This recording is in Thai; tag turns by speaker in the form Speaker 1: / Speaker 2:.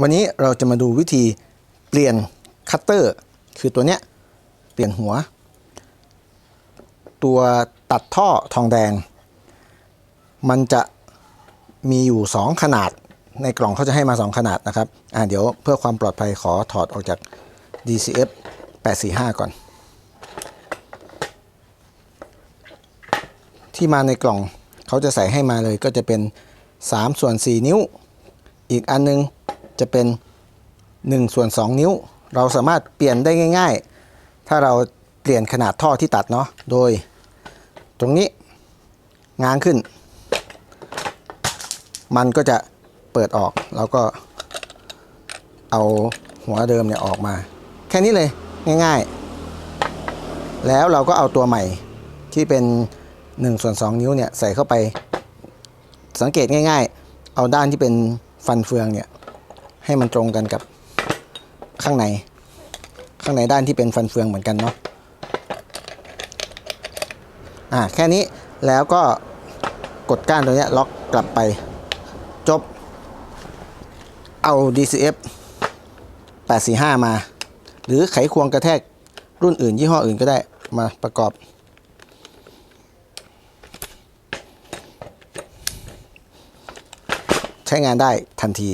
Speaker 1: วันนี้เราจะมาดูวิธีเปลี่ยนคัตเตอร์คือตัวเนี้ยเปลี่ยนหัว ตัวตัดท่อทองแดง มันจะมีอยู่ 2 ขนาดในกล่องเขาจะให้มา 2 ขนาดนะครับอ่าเดี๋ยวเพื่อความปลอดภัยขอถอดออกจาก DCF 845 ก่อน ที่มาในกล่องเขาจะใส่ให้มาเลยก็จะเป็น 3 ส่วน 4 นิ้ว อีกอันนึง จะเป็น1ส่วน2 นิ้ว เราสามารถเปลี่ยนได้ง่าย ๆ ถ้าเราเปลี่ยนขนาดท่อที่ตัดเนาะโดย ตรงนี้ง้างขึ้น มันก็จะเปิดออกแล้วก็เอาหัวเดิมเนี่ยออกมา แค่นี้เลยง่ายๆ แล้วเราก็เอาตัวใหม่ที่เป็น1ส่วน2 นิ้วเนี่ยใส่เข้าไป สังเกตง่าย ๆ เอาด้านที่เป็นฟันเฟืองเนี่ย ให้มันตรงกันกับข้างใน ข้างในด้านที่เป็นฟันเฟืองเหมือนกันเนาะอ่าแค่นี้แล้วก็กดก้านตัวเนี้ยล็อกกลับไปจบ เอา DCF 845 มา หรือไขควงกระแทกรุ่นอื่นยี่ห้ออื่นก็ได้มาประกอบ ใช้งานได้ทันที